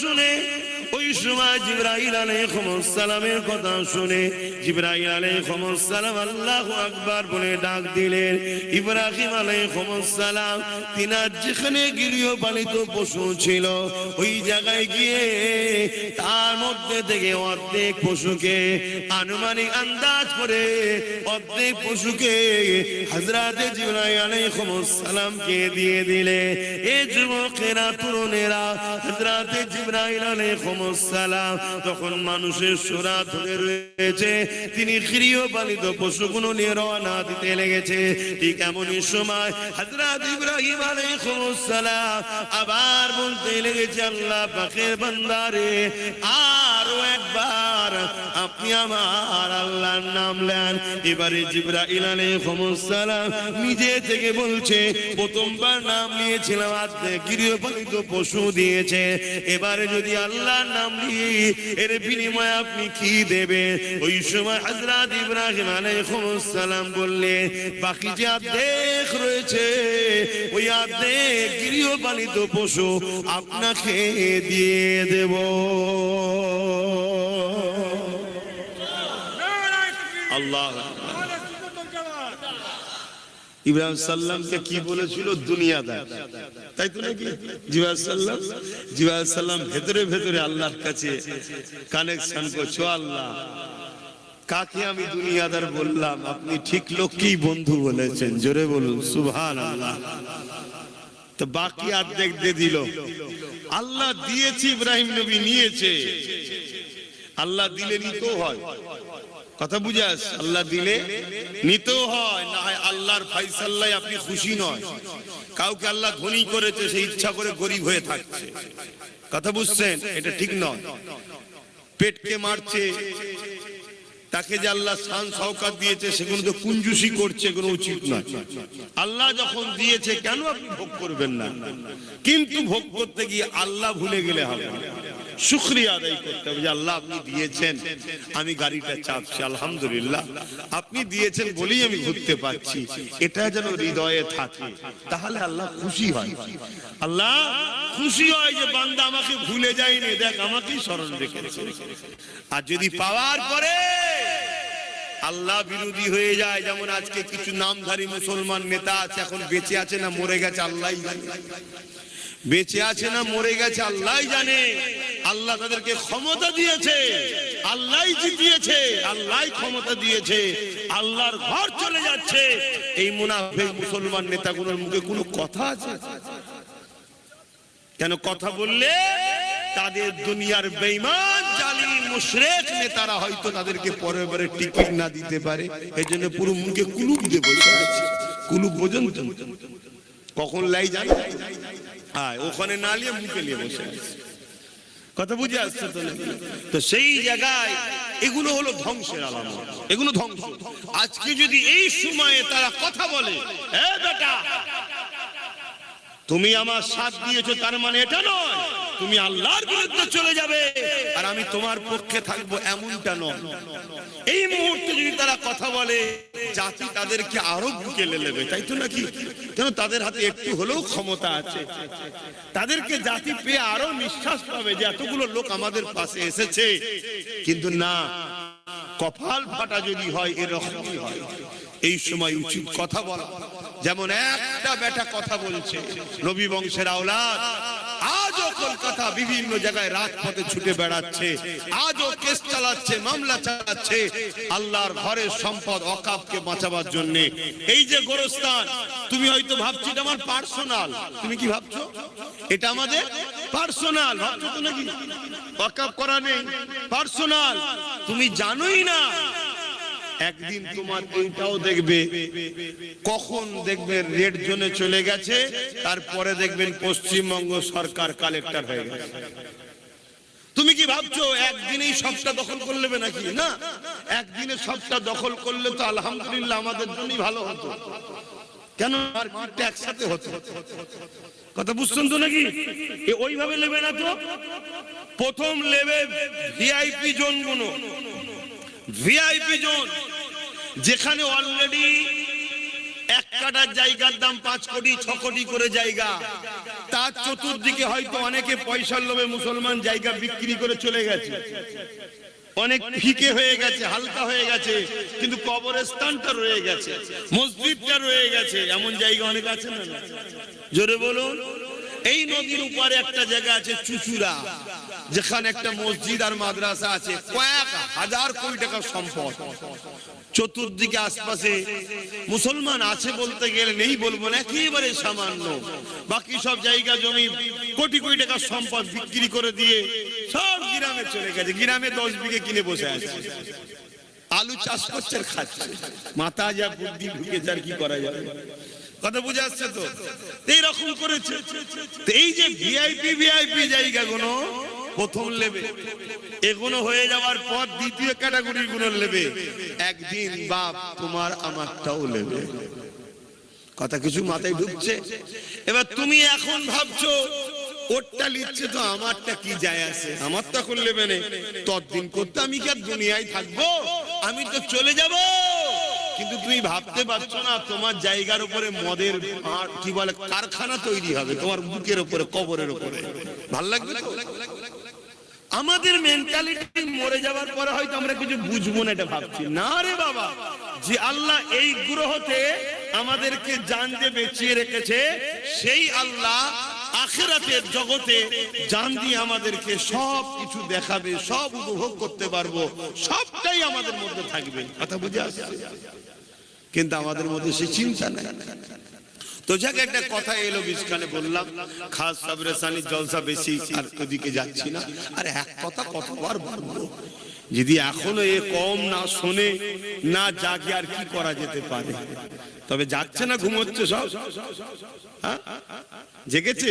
শুনে, ওই সময় জিব্রাইল আলাইহিস সালামের কথা শুনে, জিব্রাইল আলাইহিস সালাম আল্লাহু আকবার বলে ডাক দিলেন, ইব্রাহিম আলাইহিস সালাম, তিনার যেখানে গৃহপালিত পশু ছিল, ওই জায়গায় গিয়ে তার মধ্যে থেকে অর্ধেক পশুকে আনুমানিক আন্দাজ করে অর্ধেক পশুকে হযরতে জিব্রাইল আলাইহিস সালামকে দিয়ে দিলে। এ যুবকেরা, তরুণেরা, হযরতে জিব্রাইল আলাইহিস সালাম তখন মানুষের সুরা ধরে রয়েছে, তিনি গৃহপালিত পশুগুলো নিয়ে রওনা দিতে লেগেছে। ঠিক এমনই সময় হযরত ইব্রাহিম আলাইহিস সালাম আবার বলতে লেগেছে, আল্লাহ পাকের বান্দারে একবার আপনি আমার আল্লাহর নাম নেন। এবারে সালাম নিজে থেকে বলছে, প্রথমবার নাম নিয়েছিলাম, আজকে গৃহপালিত পশু দিয়েছে। এবারে যদি আল্লাহর নাম নিয়ে এর বিনিময়ে আপনি কি দেবেন? ওই সময় ইব্রাহিম সালাম বললে, বাকি যে অর্ধেক রয়েছে, ওই অর্ধেক গৃহপালিত পশু আপনাকে দিয়ে দেব। আল্লাহ। ইব্রাহিম সাল্লামকে কি বলেছিল? দুনিয়াদার। তাই তো নাকি? জিবা সাল্লাম? জিবা সাল্লাম ভেতরে ভেতরে আল্লাহর কাছে কানেকশন করছ আল্লাহ, কাকে আমি দুনিয়াদার বললাম? আপনি ঠিক লোককেই বন্ধু বলেছেন, জোরে বলুন সুভান আল্লাহ তো বাকি অর্ধেক দিয়ে দিল। আল্লাহ দিয়েছি, ইব্রাহিম নবী নিয়েছে। আল্লাহ দিলে নিতেও হয়। কথা বুঝাস আল্লাহ দিলে নিতেও হয়, না হয় আল্লাহর ফাইসাল্লায় আপনি খুশি নয়। কাউকে আল্লাহ ধনী করেছে সেই ইচ্ছা করে গরিব হয়ে থাকছে। কথা বুঝছেন? এটা ঠিক নয়। পেটকে মারছে, তাকে যে আল্লাহ শান সহকার দিয়েছে সেগুলো তো কুঞ্জুসি করছে, কোনো উচিত নয়। আল্লাহ যখন দিয়েছে, কেন আপনি ভোগ করবেন না? কিন্তু ভোগ করতে গিয়ে আল্লাহ ভুলে গেলে হবে না। আমি গাড়িটা চাপছি, আলহামদুলিল্লাহ। আপনি দিয়েছেন বলেই আমি ঘুরতে পারছি। এটা যেন হৃদয়ে তাহলে আল্লাহ খুশি হয়। যে বান্দা আমাকে ভুলে যায়নি। দেখ, আমাকেই স্মরণ রেখেছে। আর যদি পাওয়ার পরে আল্লাহ বিরোধী হয়ে যায়, যেমন আজকে কিছু নামধারী মুসলমান নেতা আছে, এখন বেঁচে আছে না মরে গেছে আল্লাহ বেঁচে আছে না মরে গেছে, আল্লাহ জানে। আল্লাহ তাদেরকে ক্ষমতা দিয়েছে, আল্লাহ জিতিয়েছে, আল্লাহ ক্ষমতা দিয়েছে। আল্লাহর ঘর চলে যাচ্ছে। এই মুনাফেক মুসলমান নেতাগুলোর মুখে কোনো কথা আছে? কেন কথা বললে? তাদের দুনিয়ার বেইমান জালি মুশরিক নেতারা হয়তো তাদেরকে পরে পরে টিকিট না দিতে পারে। এই জন্য পুরো মুখে কুলুপ দিয়ে বসে আছে। কুলুপ বোঝেন তো কখন লাই যায়? হ্যাঁ ওখানে না নিয়ে মুখে নিয়ে বসে কথা বুঝে আসছে তো তো সেই জায়গায় এগুলো হলো ধ্বংসের আলামত। এগুলো ধ্বংস। আজকে যদি এই সময়ে তারা কথা বলে হ্যাঁ বেটা তুমি আমার সাথ দিয়েছ, তার মানে এটা নয়। তুমি আল্লাহর বিরুদ্ধে চলে যাবে, আর আমি তোমার পক্ষে থাকব এমনটা নয়। এই মুহূর্তে যদি তারা কথা বলে, জাতি তাদেরকে আরও বুকে নেবে, তাই তো নাকি? কেন তাদের হাতে একটু হলেও ক্ষমতা আছে। তাদেরকে জাতি পেয়ে আরও নিঃশ্বাস পাবে যে এতগুলো লোক আমাদের পাশে এসেছে। কিন্তু না, কপাল ফাটা যদি হয়, এরকমই হয়। এই সময় উচিত কথা বলা। যেমন একটা বেটা কথা বলছে নবী বংশের আওলাদ, আজও কলকাতা বিভিন্ন জায়গায় রাজপথে ছুটে বেড়াচ্ছে, আজও কেস চালাচ্ছে, মামলা চালাচ্ছে, আল্লাহর ঘরের সম্পদ অকাপকে বাঁচাবার জন্য। এই যে গোরস্থান, তুমি হয়তো ভাবছ এটা আমার পার্সোনাল। তুমি কি ভাবছ? এটা আমাদের পার্সোনাল, ভাবছ তো নাকি? অকাপ করা নেই, পার্সোনাল। তুমি জানোই না একদিন তোমার এইটাও দেখবে। কখন দেখবেন রেড জোনে চলে গেছে, তারপরে দেখবেন পশ্চিমবঙ্গ সরকার কালেক্টর হয়ে গেছে। তুমি কি ভাবছ, একদিনেই সবটা দখল করে নেবে নাকি? না, একদিনে সবটা দখল করলে তো আলহামদুলিল্লাহ আমাদের জন্যই ভালো হতো। কেন মারটা একসাথে হতো? কথা বুঝছেন তো নাকি? ওইভাবে নেবে না তো? প্রথম লেবে ভিআইপি জোনগুলো ভিআইপি জোন যেখানে অলরেডি এক কাটার জায়গার দাম পাঁচ কোটি, ছ কোটি করে জায়গা। তার চতুর্দিকে হয়তো অনেকে পয়সার লোভে মুসলমান জায়গা বিক্রি করে চলে গেছে। অনেক ফিকে হয়ে গেছে, হালকা হয়ে গেছে, কিন্তু কবরস্থানটা রয়ে গেছে, মসজিদটা রয়ে গেছে। এমন জায়গা অনেক আছে না? জোরে বলুন। এই নদীর উপরে একটা জায়গা আছে চুচুড়া, যেখানে একটা মসজিদ আর মাদ্রাসা আছে, কয়েক হাজার কোটি টাকার সম্পদ। চতুর্দিকে আশপাশে মুসলমান আছে বলতে গেলে নেই বলব না, একেবারে সামান্য। বাকি সব জায়গা জমি কোটি কোটি টাকার সম্পদ বিক্রি করে দিয়ে সব গ্রামে চলে গেছে, গ্রামে দশ বিঘে কিনে বসে আছে। আলু চাষ করছে খাচ্ছে। মাথা যা বুদ্ধি ঢুকেছে যার কি করা যাবে? কথা বুঝে আসছে তো? এইরকম করেছে। এই যে ভিআইপি ভিআইপি জায়গাগুলো প্রথম লেবে এগুলো হয়ে যাওয়ার পর দ্বিতীয় ক্যাটাগরিরগুলো নেবে একদিন বাপ তোমার আমারটাও নেবে কথা কিছু মাথায় ঢুকছে? এবার তুমি এখন ভাবছ, ওরটা লিখছে তো আমারটা কি যায় আছে? আমার তো এখন নেই। ততদিন করতে আমি কি আর দুনিয়ায় থাকব? আমি তো চলে যাব। কিন্তু তুমি ভাবতে পারছ না, তোমার জায়গার উপরে মদের কি বলে, কারখানা তৈরি হবে, তোমার বুকের উপরে, কবরের উপরে। ভালো লাগবে আমাদের মেন্টালিটি মরে যাওয়ার পরে হয়তো আমরা কিছু বুঝব না এটা ভাবছি। না রে বাবা, যে আল্লাহ এই গ্রহতে আমাদেরকে বেঁচিয়ে রেখেছে, সেই আল্লাহ আখেরাতের জগতে জান দিয়ে আমাদেরকে সব কিছু দেখাবে, সব উপভোগ করতে পারব, সবটাই আমাদের মধ্যে থাকবে। কথা বুঝে আসছে? কিন্তু আমাদের মধ্যে সে চিন্তা নাই। তো যাক, একটা কথা এলো বিষ্কানে বললাম, খাস সাবরেসানি জলসা বেশি, আর ওদিকে যাচ্ছি না। আর এক কথা কতবার বলব, যদি এখনও এ কম না শোনে, না জাগে, আর কি করা যেতে পারে? তবে যাচ্ছে না, ঘুমোচ্ছে সব। হ্যাঁ? জেগেছে?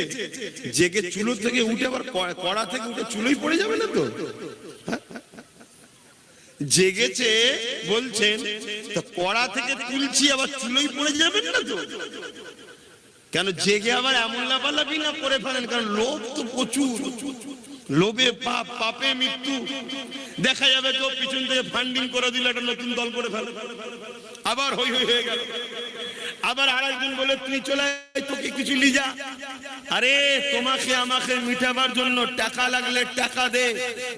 জেগে চুলো থেকে উঠে আবার কড়া থেকে উঠে চুলোই পড়ে যাবে না তো? জেগেছে, বলছেন কড়া থেকে তুলছি, আবার চুলোই পড়ে যাবেন না তো? কেন জেগে আবার এমন লাফালাফি না করে ফেলেন? কারণ লোভ তো প্রচুর। লোভে পাপ, পাপে মৃত্যু। দেখা যাবে তো পিছন থেকে ফান্ডিং করে দিল, একটা নতুন দল করে ফেলে। আবার হই হয়ে গেল। আবার আরেকজন বলে তুই চলে তোকে কিছু লিজা আরে, তোমাকে আমাকে মিটাবার জন্য টাকা লাগলে টাকা দে,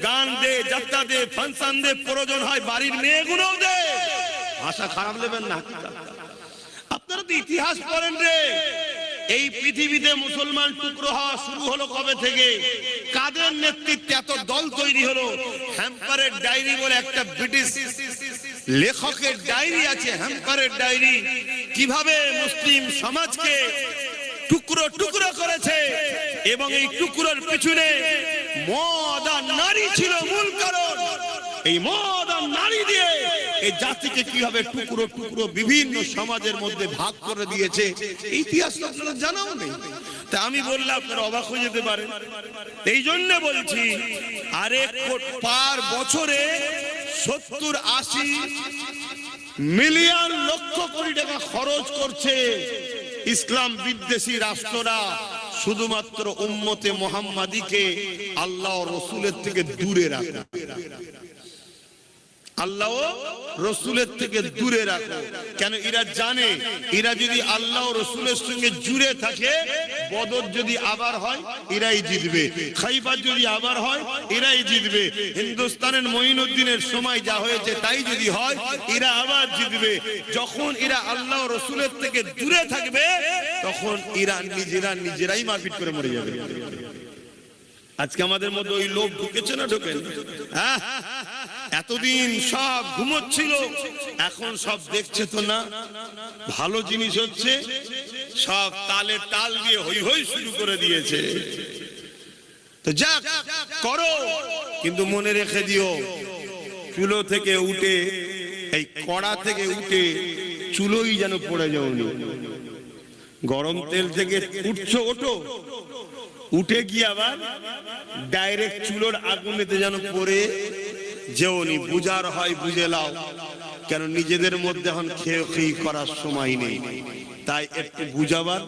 গান দে, যাত্রা দে, ফাংশন দে, প্রয়োজন হয়, বাড়ির মেয়েগুলো দে। আশা খারাপ নেবেন না আপনারা তো ইতিহাস পড়েন রে। এই পৃথিবীতে মুসলমান টুকরো হওয়া শুরু হলো কবে থেকে? কাদের নেতৃত্বে এত দল তৈরি হলো? হ্যাম্পারের ডায়েরি বলে একটা ব্রিটিশ লেখকের ডায়েরি আছে হ্যাম্পারের ডায়েরি। কীভাবে মুসলিম সমাজকে টুকরো টুকরো করেছে এবং এই টুকরোর পিছনে মদ আর নারী ছিল মূল কারণ। এই মদ আর নারী দিয়ে এই জাতিকে কীভাবে টুকরো টুকরো বিভিন্ন সমাজের মধ্যে ভাগ করে দিয়েছে, ইতিহাস আপনারা জানাও নেই। তা আমি বললাম, আপনারা অবাক হয়ে যেতে পারেন। এই জন্য বলছি আরে পার বছরে সত্তর, আশি মিলিয়ন লক্ষ কোটি টাকা খরচ করছে ইসলাম বিদ্বেষী রাষ্ট্ররা। শুধুমাত্র উম্মতে মোহাম্মাদিকে আল্লাহ রসুলের থেকে দূরে রাখে। আল্লাহ রসুলের থেকে দূরে রাখো। কেন এরা জানে? এরা যদি আল্লাহ রসুলের সঙ্গে জুড়ে থাকে, বদর যদি আবার হয়, এরাই জিতবে। খাইবার যদি আবার হয়, এরাই জিতবে। হিন্দুস্তানের মঈনুদ্দিনের সময় যা হয়েছে, তাই যদি হয়, এরা আবার জিতবে। যখন এরা আল্লাহ রসুলের থেকে দূরে থাকবে, তখন এরা নিজেরা নিজেরাই মারপিট করে মরে যাবে। আজকে আমাদের মধ্যে ওই লোক ঢুকেছে না, ঢোকেন? হ্যাঁ? এতদিন সব ঘুমোচ্ছিল, এখন সব দেখছে তো না। ভালো জিনিস হচ্ছে, সব তালে তাল দিয়ে হই হই শুরু করে দিয়েছে। তো যাক, করো, কিন্তু মনে রেখে দিও, চুলো থেকে উঠে, এই কড়া থেকে উঠে চুলোই যেন পড়ে যাওনি গরম তেল থেকে উঠছো, ওঠো। উঠে গিয়ে আবার ডাইরেক্ট চুলোর আগুনেতে যেন পড়ে যে উনি বুঝার হয় বুঝে লাও। কেন নিজেদের মধ্যে এখন খেয়ে খেয়ে করার সময় নেই। তাই একটু বুঝাবার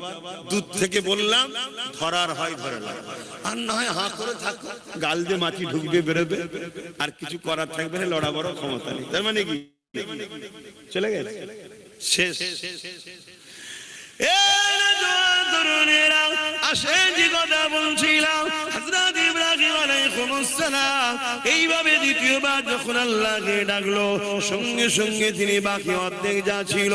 দূর থেকে বললাম, ধরার হয় ধরে আর না হয় হা করে থাক, গাল দিয়ে মাটি ঢুকবে বেরোবে, আর কিছু করার থাকবে না লড়া বড় ক্ষমতা নেই। তার মানে কি? চলে গেছে? শেষ। আসে যে কথা বলছিলাম হাজরাতে এইভাবে দ্বিতীয়বার যখন আল্লাহকে ডাকলো, সঙ্গে সঙ্গে তিনি বাকি অর্ধেক যা ছিল,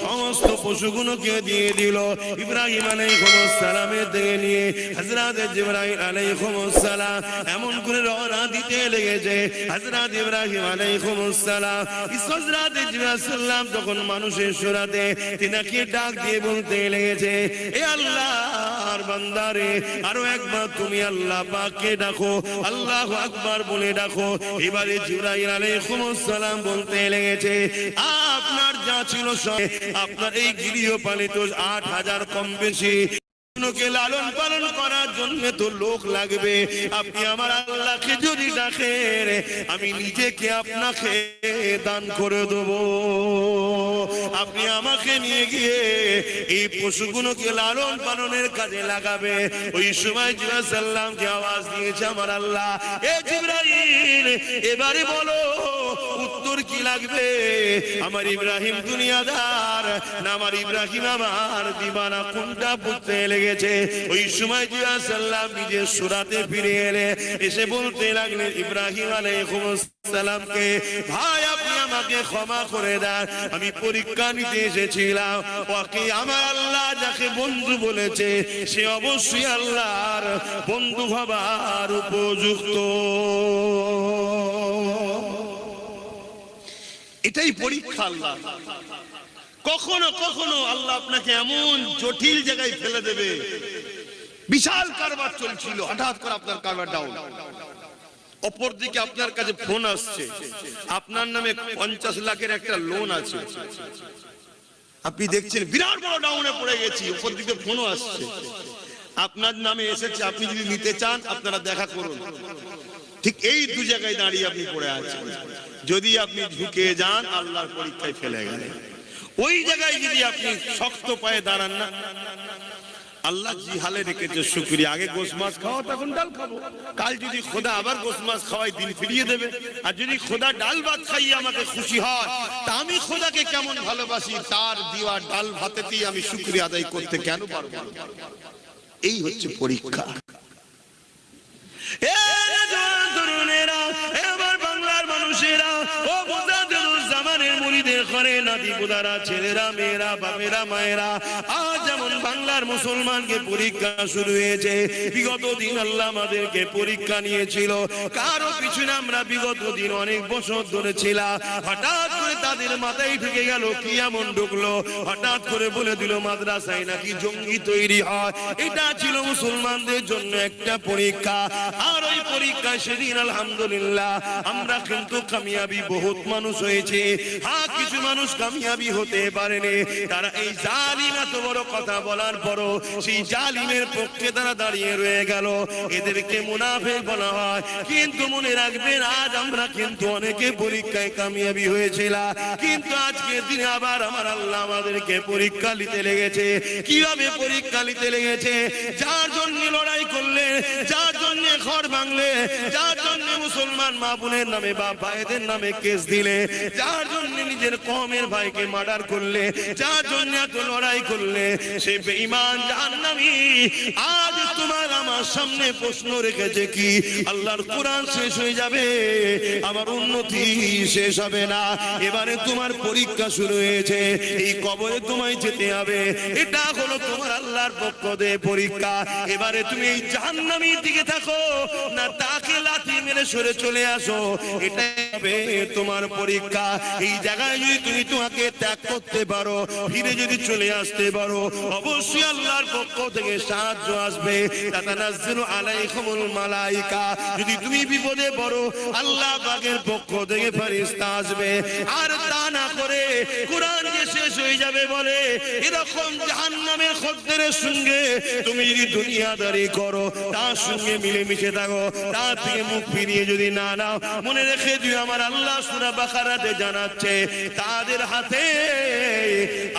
সমস্ত পশুগুলোকে দিয়ে দিল। ইব্রাহিম আলাইহিস সালামের দিকে নিয়ে হযরত জিবরাইল আলাইহিস সালাম এমন করে রওনা দিতে লেগেছে। হযরত ইব্রাহিম আলাইহিস সালাম হযরত জিবরাইল তখন মানুষের সুরাতে তিনাকে ডাক দিয়ে বলতে লেগেছে, এ আল্লাহর বান্দারে, আরও একবার তুমি আল্লাহ পাককে ডাকো আল্লাহ আকবার বলে ডাকো এবারে জিব্রাইল আলাইহিসসালাম বলতে লেগেছে, আপনার যা ছিল আপনার এই গৃহপালিত আট হাজার কম বেশি। কে লালন পালন করার জন্য তো লোক লাগবে। আপনি আমার আল্লাহকে যদি ডাকেন, আমি নিজেকে আপনাকে দান করে দেব। আপনি আমাকে নিয়ে গিয়ে এই পশুগুলোকে লালন পালনের কাজে লাগাবে। ওই সময় জিবাসাল্লামকে আওয়াজ দিয়েছে আমার আল্লাহ, এ জিব্রাইল, এবারে বলো উত্তর কি লাগবে? আমার ইব্রাহিম দুনিয়াদার, না আমার ইব্রাহিম আমার? দিবানা কোনটা বুঝতে লেগেছে? ওই সময় জিয়া সাল্লাম নিজের সুরাতে ফিরে এলে, এসে বলতে লাগলেন, ইব্রাহিম আলাইহিস সালামকে ভাই, আপনি আমাকে ক্ষমা করে দেন। আমি পরীক্ষা নিতে এসেছিলাম। ওকে আমার আল্লাহ যাকে বন্ধু বলেছে, সে অবশ্যই আল্লাহর বন্ধু হবার উপযুক্ত। এটাই পরীক্ষা আল্লাহ। কখনো কখনো আল্লাহ আপনাকে এমন জটিল জায়গায় ফেলে দেবে। বিশাল কারবার চলছিল, হঠাৎ করে আপনার কারবার ডাউন অপরদিকে আপনার কাছে ফোন আসছে। আপনার নামে পঞ্চাশ লাখের একটা লোন আছে। আপনি দেখছেন, বিরাট বড় ডাউনে পড়ে গেছি উপর দিকে ফোনও আসছে। আপনার নামে এসেছে, আপনি যদি নিতে চান, আপনারা দেখা করুন। ঠিক এই দু জায়গায় দাঁড়িয়ে আপনি পড়ে আছেন। যদি আপনি ঝুঁকে যান, আল্লাহর পরীক্ষায় ফেলে গেলেন। ওই জায়গায় যদি আপনি শক্ত পায়ে দাঁড়ান না, আল্লাহ জি হালে রেখেছে, শুক্রিয়া। আগে গোস মাছ খাওয়া তখন ডাল খাব। কাল যদি খোদা আবার গোস মাছ খাওয়াই দিন ফিরিয়ে দেবে। আর যদি খোদা ডাল ভাত খাইয়ে আমাকে খুশি হয়, তা আমি খোদাকে কেমন ভালোবাসি? তার দিওয়া ডাল ভাতেতেই আমি শুক্রিয়া আদায় করতে কেন পারব? এই হচ্ছে পরীক্ষা। এ নাতি ছেলেরা, মেয়েরা বাপেরা মায়েরা আজ যেমন বাংলার মুসলমানকে পরীক্ষা শুরু হয়েছে, বিগত দিন আল্লাহ আমাদেরকে পরীক্ষা নিয়েছিল। কারও পিছনে আমরা বিগত দিন অনেক বছর ধরে ছিলাম। হঠাৎ করে তাদের মাথায় ঢুকে গেল, কি এমন ঢুকলো? হঠাৎ করে বলে দিল, মাদ্রাসায় নাকি জঙ্গি তৈরি হয়? এটা ছিল মুসলমানদের জন্য একটা পরীক্ষা। আর ওই পরীক্ষায় সেদিন আলহামদুলিল্লাহ আমরা কিন্তু কামিয়াবি বহুত মানুষ হয়েছে। হ্যাঁ কিছু মানুষ কামিয়াবি হতে পারেনি। তারা এই জালিম এত বড় কথা বলার পরও সেই জালিমের পক্ষে তারা দাঁড়িয়ে রয়ে গেল। এদেরকে মুনাফেক বলা হয়। কিন্তু মনে রাখবেন, আজ আমরা কিন্তু অনেকে পরীক্ষায় কামিয়াবি হয়েছিলাম। কিন্তু আজকের দিনে আবার আমার আল্লাহ আমাদেরকে পরীক্ষা নিতে লেগেছে। কীভাবে পরীক্ষা নিতে লেগেছে? যার জন্য লড়াই করলে, যার জন্য ঘর ভাঙলে, যার জন্য মুসলমান মা বোনের নামে বা ভাইদের নামে কেস দিলে, যার জন্য নিজের কমের ভাইকে মার্ডার করলে যা জন্য লড়াই করলে সে বেঈমান জাহান্নামী। আজ তোমার আমার সামনে প্রশ্ন রেখেছে কি? আল্লাহর কোরআন শেষ হয়ে যাবে, আমার উন্নতি শেষ হবে না। এবারে তোমার পরীক্ষা শুরু হয়েছে, এই কবরে তোমায় যেতে হবে। এটা হলো তোমার আল্লাহর পক্ষ দিয়ে পরীক্ষা। এবারে তুমি এই জাহান্নামীর দিকে থাকো, না তাকে লাথি মেরে সরে চলে আসো। এটাই হবে তোমার পরীক্ষা। এই জায়গায় যদি তুমি তোমাকে ত্যাগ করতে পারো, ফিরে যদি চলে আসতে পারো, অবশ্যই আল্লাহর পক্ষ থেকে সাহায্য আসবে। মালাইকা। যদি তুমি বিপদে বড় আল্লাহ পাকের পক্ষ থেকে ফেরেশতা আসবে। আর তা করে কোরআন যে শেষ হয়ে যাবে বলে এরকম জাহান্নামের খদ্দের সঙ্গে তুমি যদি দুনিয়াদারি করো তার সঙ্গে মিলেমিশে থাকো তার থেকে মুখ ফিরিয়ে যদি না নাও মনে রেখে দিও আমার আল্লাহ সুরা বাকারাতে জানাচ্ছে তাদের হাতে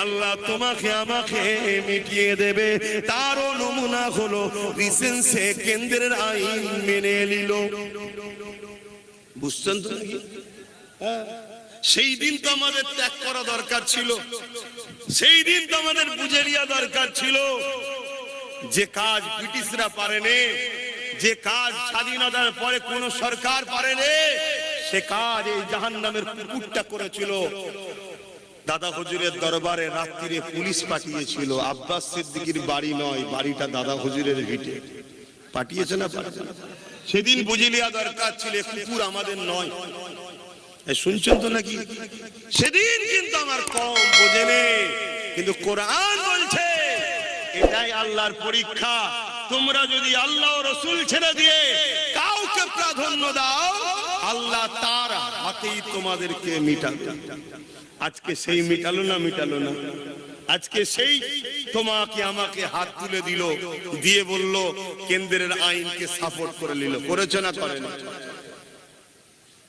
আল্লাহ তোমাকে আমাকে মিটিয়ে দেবে তারও নমুনা হলো রিসেন্সে কেন্দ্রের আইন মেনে নিল বুঝছেন তো নাকি? হ্যাঁ। সেই দিন তো আমাদের ত্যাগ করা দরকার ছিল। সেই দিন তো আমাদের বুঝে নেওয়া দরকার ছিল যে কাজ ব্রিটিশরা পারেনি, যে কাজ স্বাধীনতার পরে কোন সরকার পারেনি, সে কাজ এই জাহান নামের কুকুরটা করেছিল। দাদা হুজুরের দরবারে রাত্রিরে পুলিশ পাঠিয়েছিল, আব্বাস সিদ্দিকির বাড়ি নয়, বাড়িটা দাদা হুজুরের ভিটে। পাঠিয়েছে না সেদিন বুঝে নেওয়া দরকার ছিল কুকুর আমাদের নয়। শুনছেন তো নাকি? সেদিন কিন্তু আমার কম বোঝেনে, কিন্তু কোরআন বলছে, এটাই আল্লাহর পরীক্ষা। তোমরা যদি আল্লাহ রসুল ছেড়ে দিয়ে কাউকে প্রাধান্য দাও, আল্লাহ তার হাতেই তোমাদেরকে মিটাবে। আজকে সেই মিটালো না মিটালো না? আজকে সেই তোমাকে আমাকে হাত তুলে দিল, দিয়ে বলল, কেন্দ্রের আইনকে সাপোর্ট করে নিল। করেছে না করে না?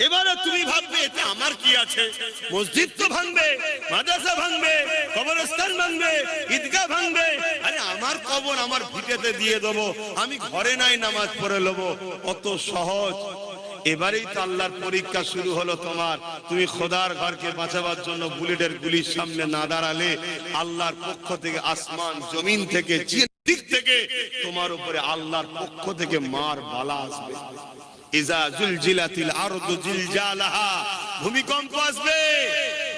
এবারে তুমি ভাববে, এতে আমার কি আছে? মসজিদ তো ভাঙবে, মাদ্রাসা ভাঙবে, কবরস্থান ভাঙবে, ঈদগাহ ভাঙবে। আরে আমার কবর আমার ভিটেতে দিয়ে দেবো, আমি ঘরে নাই নামাজ পড়ে নেব। অত সহজ। এবারেই তো আল্লাহর পরীক্ষা শুরু হলো তোমার। তুমি খোদার ঘরকে বাঁচাবার জন্য বুলেটের গুলির সামনে না দাঁড়ালে আল্লাহর পক্ষ থেকে আসমান, জমিন থেকে দিক থেকে তোমার উপরে আল্লাহর পক্ষ থেকে মার বালা আসবে। ইজা জুলজিলাতিল আরদু জিলজালাহা। ভূমিকম্প আসবে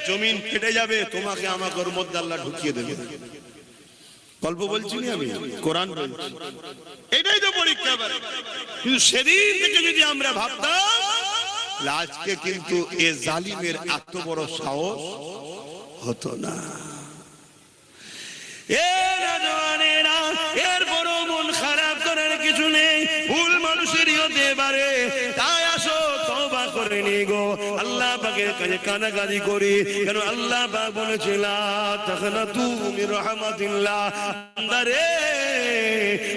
জমিন ফেটে যাবে তোমাকে আমাকে মধ্যে আল্লাহ ঢুকিয়ে দেবে। গল্প বলছি না আমি? কোরআন বলছি। এটাই তো পরীক্ষা। কিন্তু সেদিন থেকে যদি আমরা ভাবতাম আজকে কিন্তু এ জালিমের এত বড় সাহস হতো না। এর জওয়ানেরা, কিছু নেই ভুল মানুষেরই হতে তাই আসো তো বা করে নি গো আল্লাহ পাকের কাছে কানাকাজি করি। কেন আল্লাহ পাক বলেছিল তখন তুমি রহমাতিল্লাহ। বান্দারে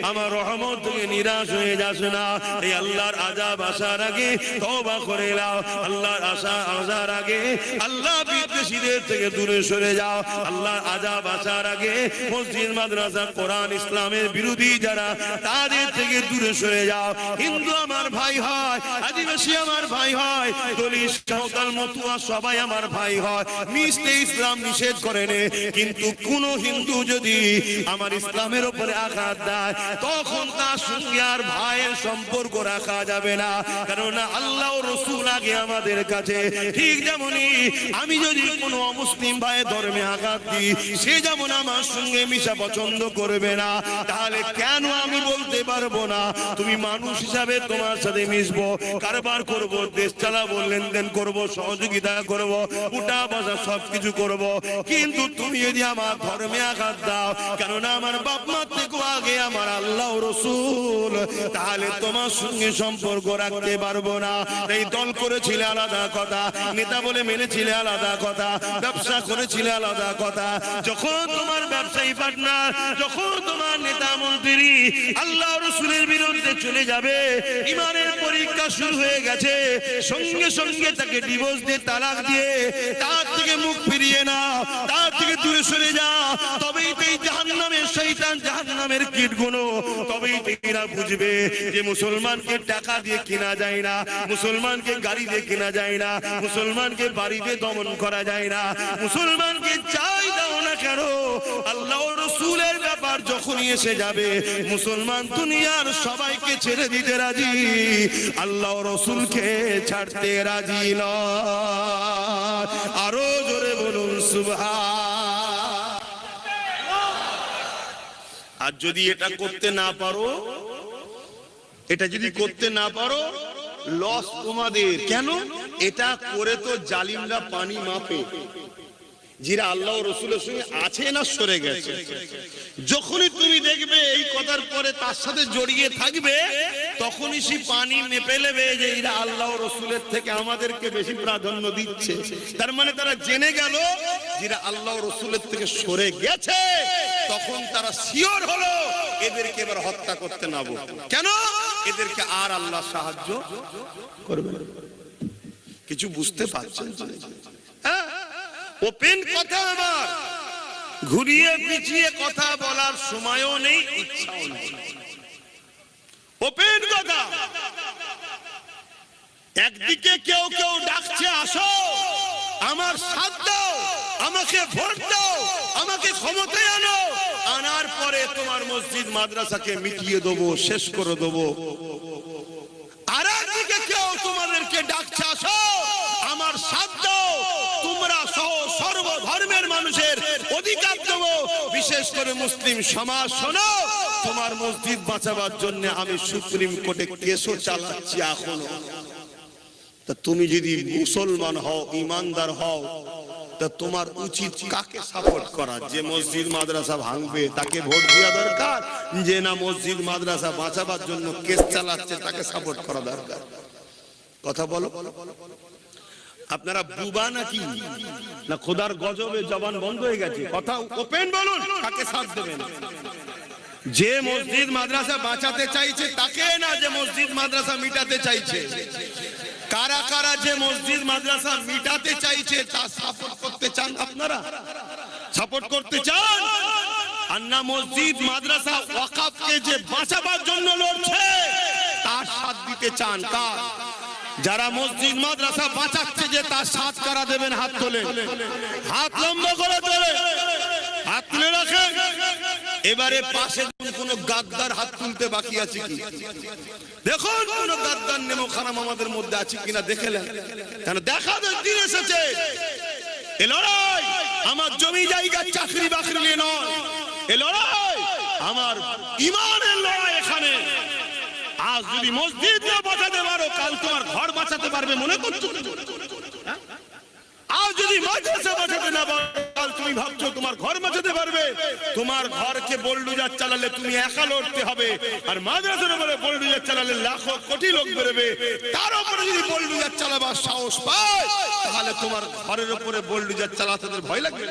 আমার রহমত থেকে নিরাশ হয়ে যাস না। এই আল্লাহর আজাব আসার আগে তওবা করে নাও। আল্লাহর আশা আসার আগে আল্লাহ বিদ্বেষীদের থেকে দূরে সরে যাও। আল্লাহর আজাব আসার আগে মসজিদ, মাদ্রাসা, কোরআন, ইসলামের বিরোধী যারা, তাদের থেকে দূরে সরে যাও। হিন্দু আমার ভাই হয়, আদিবাসী আমার ভাই হয়, দলিত সাঁওতাল মতুয়া সবাই আমার ভাই হয়। মিশতে ইসলাম নিষেধ করেনি কিন্তু কোন হিন্দু যদি আমার ইসলামের উপরে আঘাত দেয়, তখন তার সঙ্গে আর ভাইয়ের সম্পর্ক রাখা যাবে না। কেননা আল্লাহ রসুল আগে আমাদের কাছে। ঠিক যেমনই আমি যদি কোনো অমুসলিম ভাইয়ের ধর্মে আঘাত দিই, সে যেমন আমার সঙ্গে মিশা পছন্দ করবে না, তাহলে কেন আমি পারব না। তুমি মানুষ হিসাবে তোমার সাথে মিশবো। কারবার করব, দেশ চালাবো, লেনদেন করব, সহযোগিতা করব উঠা বসা সবকিছু করব। কিন্তু তুমি যদি আমার ধর্মে আঘাত দাও, কেননা আমার বাপ মা থেকেও আগে আমার আল্লাহ রসুল, তাহলে তোমার সঙ্গে সম্পর্ক রাখতে পারব না। এই দল করেছিলে আলাদা কথা, নেতা বলে মেনেছিলে আলাদা কথা, ব্যবসা করেছিলে আলাদা কথা। যখন তোমার ব্যবসায়ী পার্টনার যখন তোমার নেতা মন্ত্রী, আল্লাহ রসুলের বিরুদ্ধে চলে যাবে। ইমানের পরীক্ষা শুরু হয়ে গেছে। সঙ্গে সঙ্গে তাকে ডিভোর্স দিয়ে তালাক দিয়ে তার থেকে মুখ ফিরিয়ে না, তার থেকে দূরে সরে যা। তবেই তো এই জাহান্নামের শৈতান জাহান্নামের কীটগুলো তবেই বুঝবে যে মুসলমানকে টাকা দিয়ে কেনা যায় না, মুসলমানকে গাড়ি দিয়ে কেনা যায় না, মুসলমানকে বাড়িতে দমন করা যায় না। মুসলমানকে চাই দাও না কেন আল্লাহ রসুলের ব্যাপার যখনই এসে যাবে, মুসলমান দুনিয়ার সবাইকে ছেড়ে দিতে রাজি। আল্লাহ রসুলকে ছাড়তে রাজি নয়। আরও জোরে বলুন সুবহা আর যদি এটা করতে না পারো, এটা যদি করতে না পারো লস তোমাদের। কেন? এটা করে তো জালিমরা পানি মাপে। যারা আল্লাহ রসুলের সঙ্গে আছে না সরে গেছে। যখনই তুমি দেখবে এই কথার পরে তার সাথে জড়িয়ে থাকবে, তখনই সে পানি মেপে নেবে যে এরা আল্লাহ রসুলের থেকে আমাদেরকে বেশি প্রাধান্য দিচ্ছে। তার মানে তারা জেনে গেল যারা আল্লাহ রসুলের থেকে সরে গেছে, তখন তারা শিওর হলো এদেরকে এবার হত্যা করতে নাবো কেন? এদেরকে আর আল্লাহ সাহায্য করবে কিছু বুঝতে পারছেন ওপেন কথা আমার ঘুরিয়ে পিছিয়ে কথা বলার সময়ও নেই, ইচ্ছাও নেই। ওপেন কথা। একদিকে কেউ কেউ ডাকছে, আসো, আমার সাথ দাও, আমাকে ভোট দাও, আমাকে ক্ষমতায় আনো। আনার পরে তোমার মসজিদ মাদ্রাসাকে মিটিয়ে দেবো, শেষ করে দেবো। আর একদিকে কেউ তোমাদেরকে ডাকছে আসো আমার সাথ দাও তোমরা সহ সর্ব ধর্মের মানুষের অধিকার দেবো। বিশেষ করে মুসলিম সমাজ, শোনো, তোমার মসজিদ বাঁচাবার জন্য আমি সুপ্রিম কোর্টে কেসও চালাচ্ছি এখনও। তা তুমি যদি মুসলমান হও, ইমানদার হও, তা তোমার উচিত কাকে সাপোর্ট করা? যে মসজিদ মাদ্রাসা ভাঙবে, তাকে ভোট দেওয়া দরকার। যে না মসজিদ মাদ্রাসা বাঁচাবার জন্য কেস চালাচ্ছে, তাকে সাপোর্ট করা দরকার। কথা বলো। আপনারা বুবা নাকি? না, খোদার গজবে জবান বন্ধ হয়ে গেছে। কথা ওপেন বলুন, কাকে সাথ দেবেন? যে মসজিদ মাদ্রাসা বাঁচাতে চাইছে, তাকে না যে মসজিদ মাদ্রাসা মিটাতে চাইছে? কারা কারা যে মসজিদ মাদ্রাসা মিটাতে চাইছে, তা সাপোর্ট করতে চান আপনারা? সাপোর্ট করতে চান? আর না মসজিদ মাদ্রাসা ওয়াকাফকে যে বাঁচাবার জন্য লড়ছে, তার সাথ দিতে চান কার? যারা মসজিদ, মাদ্রাসা বাঁচাচ্ছে যে তার সাথ কারা দেবেন হাত তোলে। হাত লম্বা করে তোলে। হাত তুলে রাখে। এবারে পাশে কোন গাদ্দার হাত তুলতে বাকি আছে কি? দেখুন কোন গাদ্দার নেমো খারাপ আমাদের মধ্যে আছে কিনা দেখেলেন কেন দেখাদের দিন এসেছে। এ লড়াই আমার জমি জায়গা চাকরি বাকরি নিয়ে নয়। এ লড়াই আমার এখানে আজ যদি মসজিদ বাঁচাতে পারো, কাল তোমার ঘর বাঁচাতে পারবে, মনে করছ? আজ যদি মাদ্রাসা বাঁচাতে না পারো তুমি ভাবছ তোমার ঘর বাঁচাতে পারবে। তোমার ঘরকে চালালে তুমি একা লড়তে হবে, আর মাদ্রাসার উপরে চালালে লাখো কোটি লোক বেরোবে। তার উপরে যদি বোল্ডুজার চালাবার সাহস পায়, তাহলে তোমার ঘরের উপরে বোল্ডুজার চালাতে তোদের ভয় লাগবে।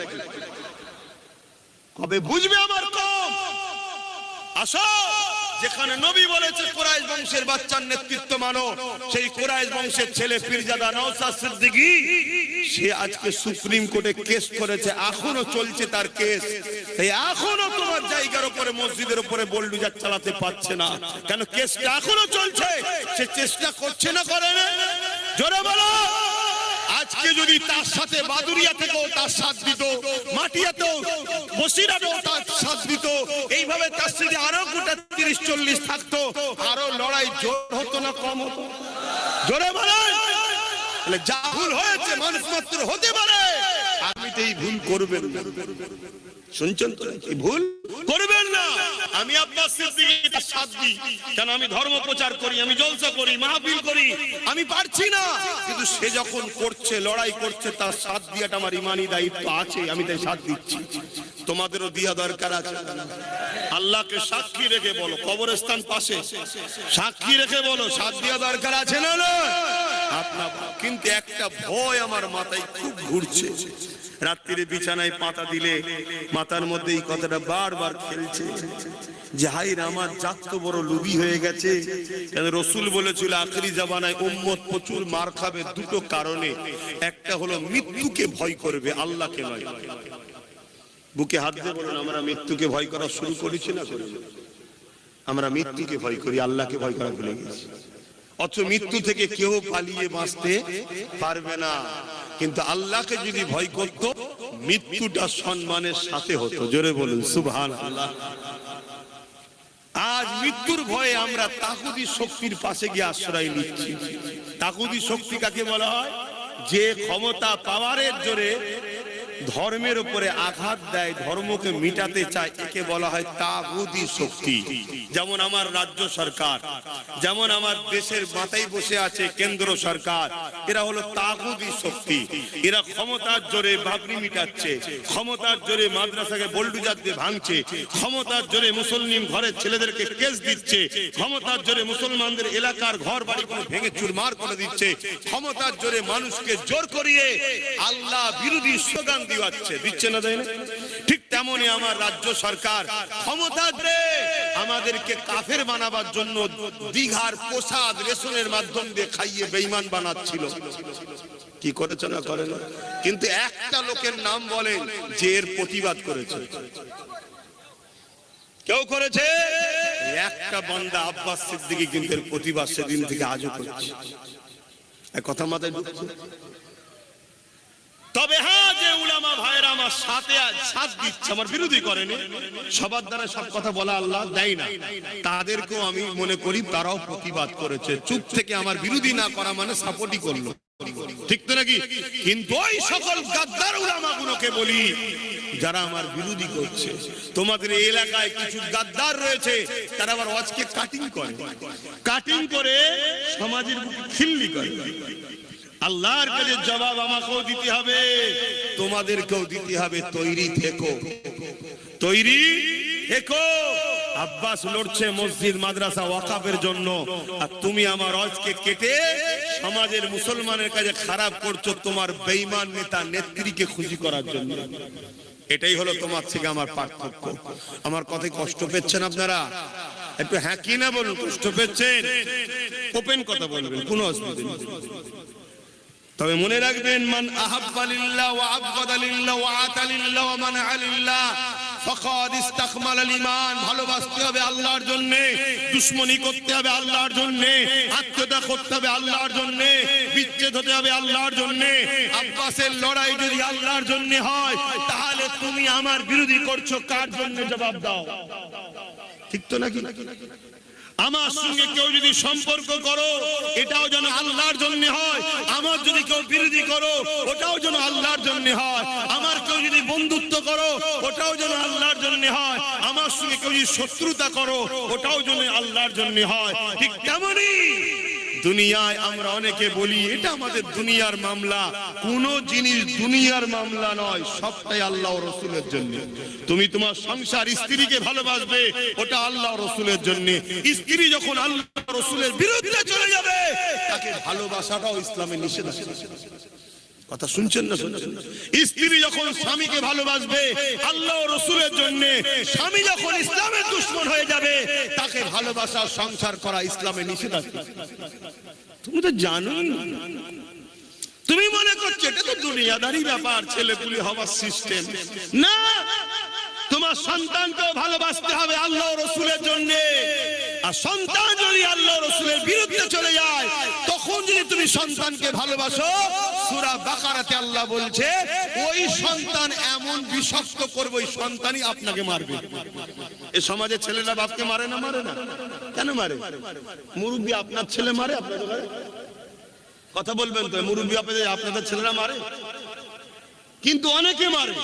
কবে বুঝবে আমার কম? আসো! যেখানে নবী বলেছে কোরাইশ বংশের বাচ্চার নেতৃত্ব মানো। সেই কোরাইশ বংশের ছেলে পীরজাদা নওসাদ সিদ্দিকী, সে আজকে সুপ্রিম কোর্টে কেস করেছে, এখনও চলছে তার কেস। এই এখনও তোমার জায়গার উপরে, মসজিদের উপরে বোল্ডুজার চালাতে পারছে না। কেন কেসটা এখনও চলছে? সে চেষ্টা করছে না করে না? জোরে বলো! আজকে যদি তার সাথে বাদুরিয়া থেকেও তার সাথ দিত, মাটিয়াতেও বসিরাতেও তার সাথ দিত, এইভাবে তার সাথে আরও গোটা তিরিশ চল্লিশ থাকতো, আরও লড়াই জোর হতো না কম হতো? জোরে বলেন। হয়েছে মানুষ মাত্র হতে পারে। আপনি তো এই ভুল করবেন। শুনছেন তো? ভুল করবেন আমি আব্বাস সিদ্দিকীর সাথ দিই। কেন আমি ধর্ম প্রচার করি, আমি জলসা করি, মাহফিল করি? আমি পারছি না। কিন্তু সে যখন করছে, লড়াই করছে, তার সাথ দিয়াটা আমার ইমানি দায়িত্ব আছে, আমি তাই সাথ দিচ্ছি। তোমাদেরও দিয়া দরকার আছে। আল্লাহকে সাক্ষী রেখে বলো, কবরস্থান পাশে। সাক্ষী রেখে বলো সাথ দিয়া দরকার আছে না না? আপনার কিন্তু একটা ভয় আমার মাথায় খুব ঘুরছে। রাত্রিরে বিছানায় পাতা দিলে মাথার মধ্যে এই কথাটা বারবার খেলছে যে হাইর আমার জাত তো বড় লুবি হয়ে গেছে। রসুল বলেছিল, আখরি জামানায় উম্মত প্রচুর মার খাবে দুটো কারণে। একটা হলো, মৃত্যুকে ভয় করবে, আল্লাহকে নয়। বুকে হাত দিয়ে বলুন, আমরা মৃত্যুকে ভয় করা শুরু করেছি না করি আমরা মৃত্যুকে ভয় করি, আল্লাহকে ভয় করা ভুলে গেছি। অথচ মৃত্যু থেকে কেউ পালিয়ে বাঁচতে পারবে না। কিন্তু আল্লাহকে যদি ভয় করত, মৃত্যুটা সম্মানের সাথে হতো। জোরে বলুন সুভান আল্লাহ আজ মৃত্যুর ভয়ে আমরা তাকুদি শক্তির পাশে গিয়ে আশ্রয় নিচ্ছি। তাকুদি শক্তি কাকে বলা হয়? যে ক্ষমতা পাওয়ারের জোরে ধর্মের উপরে আঘাত দেয়, ধর্মকে মিটাতে চায়, একে বলা হয় তাগুদি শক্তি। যেমন আমার রাজ্য সরকার, যেমন আমার দেশের মাথায় বসে আছে কেন্দ্র সরকার, এরা হলো তাগুদি শক্তি। এরা ক্ষমতার জোরে বাবরি মিটাচ্ছে, ক্ষমতার জোরে মাদ্রাসাকে বোল্ডুজার দিয়ে ভাঙছে, ক্ষমতার জোরে মুসলিম ঘরের ছেলেদেরকে কেস দিচ্ছে, ক্ষমতার জোরে মুসলমানদের এলাকার ঘর বাড়ি কোনো ভেঙে চুরমার করে দিচ্ছে, ক্ষমতার জোরে মানুষকে জোর করিয়ে আল্লাহ বিরোধী স্লোগান দিওয়াচ্ছে দিচ্ছে না তাই না ঠিক তেমনি আমার রাজ্য সরকার ক্ষমতা আমাদেরকে কাফের বানাবার জন্য দীঘার প্রসাদ রেশনের মাধ্যম দিয়ে খাইয়ে বেইমান বানাচ্ছিল। কি করেছে না করে না? কিন্তু একটা লোকের নাম বলেন যে এর প্রতিবাদ করেছে। কেউ করেছে? একটা বান্দা আব্বাস সিদ্দিকী কিন্তু এর প্রতিবাদ সেদিন থেকে আজও করছে। কথা মাথায় ঢুকছে? তবে হ্যাঁ যে উলামা ভাইয়েরা আমার সাথে সাথ দিচ্ছে, আমার বিরোধী করেনি। সবার দ্বারা সব কথা বলা আল্লাহ দেয় না। তাদেরকেও আমি মনে করি তারাও প্রতিবাদ করেছে। চুপ থেকে আমার বিরোধী না করা মানে সাপোর্টই করল। ঠিক তো নাকি? কিন্তু ওই সকল গাদ্দার উলামাগুলোকে বলি, যারা আমার বিরোধী করছে, তোমাদের এলাকায় কিছু গাদ্দার রয়েছে, তারা আবার ওয়াজকে কাটিং করে। কাটিং করে সমাজের খিল্লি করে। আল্লাহর কাছে জবাব আমাকেও দিতে হবে। তোমাদেরকেও দিতে হবে। তৈরি থেকো। তৈরি থেকো। আব্বাস লড়ছে মসজিদ, মাদ্রাসা, ওয়াকাফের জন্য। আর তুমি আমার অজকে কেটে সমাজের মুসলমানের কাছে খারাপ করছ তোমার বেঈমান নেতা, নেত্রীকে খুশি করার জন্য। এটাই হলো তোমার থেকে আমার পার্থক্য। আমার কথায় কষ্ট পেচ্ছেন আপনারা? একটু হ্যাঁ কি না বলুন, কষ্ট পেচ্ছেন ওপেন কথা বলবেন, কোনো অসুবিধা তবে মনে রাখবেন, মান আহাব্বা লিল্লাহ ওয়া ভালোবাসতে হবে আল্লাহর জন্য, দুশমনি করতে হবে আল্লাহর জন্য, আত্মীয়তা করতে হবে আল্লাহর জন্য, বিচ্ছেদ হতে হবে আল্লাহর জন্য, আব্বাসের লড়াই যদি আল্লাহর জন্য হয়, তাহলে তুমি আমার বিরোধী করছ, কার জন্য জবাব দাও? ঠিক তো নাকি? আমার সঙ্গে কেউ যদি সম্পর্ক করো, এটাও যেন আল্লাহর জন্য হয়। আমার যদি কেউ বিরোধী করো, ওটাও যেন আল্লাহর জন্য হয়। আমার কেউ যদি বন্ধুত্ব করো, ওটাও যেন আল্লাহর জন্য হয়। আমার সঙ্গে কেউ যদি শত্রুতা করো, ওটাও যেন আল্লাহর জন্য হয়। ঠিক তেমনই দুনিয়ায় আমরা অনেকে বলি, এটা আমাদের দুনিয়ার মামলা। কোন জিনিস দুনিয়ার মামলা নয়, সবটাই আল্লাহ রসুলের জন্য। তুমি তোমার সংসার স্ত্রীকে ভালোবাসবে, ওটা আল্লাহ রসুলের জন্য। স্ত্রী যখন আল্লাহ রসুলের বিরুদ্ধে চলে যাবে, তাকে ভালোবাসাটাও ইসলামে নিষেধ আছে। কথা শুনছেন না শুনছেন স্ত্রী যখন স্বামীকে ভালোবাসবে আল্লাহ রসুলের জন্য স্বামী যখন ইসলামের দুশ্মন হয়ে যাবে তাকে ভালোবাসা সংসার করা ইসলামে নিষেধ আছে তুমি তো জানো তুমি মনে করছ এটা তো দুনিয়াদারি ব্যাপার ছেলে পুলি হওয়ার সিস্টেম না। তোমার সন্তানকেও ভালোবাসতে হবে আল্লাহ রসুলের জন্য। আর সন্তান যদি আল্লাহ রসুলের বিরুদ্ধে চলে যায়, তখন যদি তুমি সন্তানকে ভালোবাসো, সূরা বাকারাতে আল্লাহ বলছে, ওই সন্তান এমন বিষাক্ত করবে, ওই সন্তানই আপনাকে মারবে। এ সমাজে ছেলেরা বাপকে মারে না মারে না? কেন মারে? মুরব্বী আপনার ছেলে মারে আপনাদের ঘরে? কথা বলবেন তো, মুরব্বী আপনাদের আপনাদের ছেলেরা মারে? কিন্তু অনেকে মারে।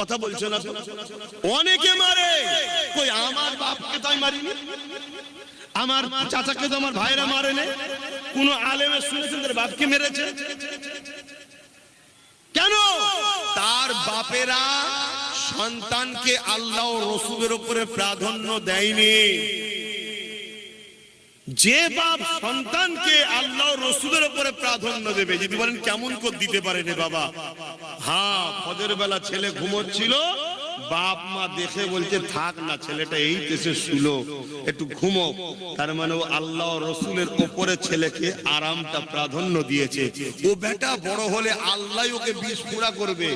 কথা বলছো না অনেকে মারে। কই আমার বাপকে তো আমি মারিনি? আমার চাচাকে তো আমার ভাইরা মারে নে কোন আলেমে শুনেছেন তার বাপকে মেরেছে। কেন? তার বাপেরা সন্তানকে আল্লাহ রসুলের উপরে প্রাধান্য দেয়নি। যে বাপ সন্তানকে আল্লাহ রসুলের উপরে প্রাধান্য দেবে, যদি বলেন কেমন করে দিতে পারে রে বাবা? হ্যাঁ ফজর বেলা ছেলে ঘুমোচ্ছিল, বাপ মা দেখে বলছে, থাক না, ছেলেটা এই দেশে শুলো, একটু ঘুমো। তার মানে ও আল্লাহ রসুলের উপরে ছেলেকে আরামটা প্রাধান্য দিয়েছে। ও বেটা বড় হলে আল্লাহ ওকে বিষ পুরা করবে।